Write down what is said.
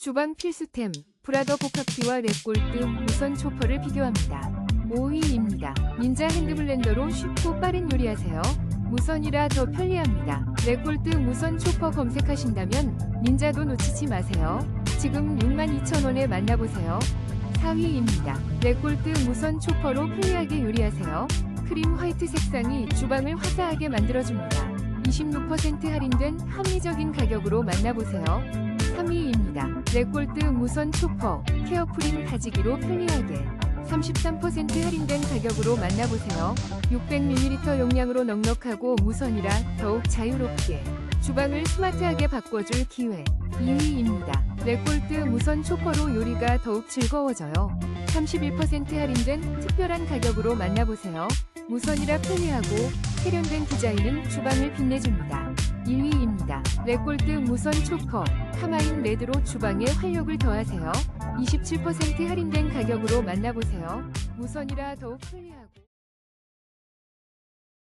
주방 필수템 브라더 복합기와 랩골드 무선 초퍼를 비교합니다. 5위입니다. 닌자 핸드블렌더로 쉽고 빠른 요리하세요. 무선이라 더 편리합니다. 랩골드 무선 초퍼 검색하신다면 닌자도 놓치지 마세요. 지금 62,000원에 만나보세요. 4위입니다. 랩골드 무선 초퍼로 편리하게 요리하세요. 크림 화이트 색상이 주방을 화사하게 만들어줍니다. 26% 할인된 합리적인 가격으로 만나보세요. 3위입니다. 렉골드 무선 초퍼 케어프림 가지기로 편리하게 33% 할인된 가격으로 만나보세요. 600ml 용량으로 넉넉하고 무선이라 더욱 자유롭게 주방을 스마트하게 바꿔줄 기회 2위입니다. 렉골드 무선 초퍼로 요리가 더욱 즐거워져요. 31% 할인된 특별한 가격으로 만나보세요. 무선이라 편리하고 세련된 디자인은 주방을 빛내줍니다. 1위 렉골드 무선 초커 카마인 레드로 주방에 활력을 더하세요. 27% 할인된 가격으로 만나보세요. 무선이라 더욱 편리하고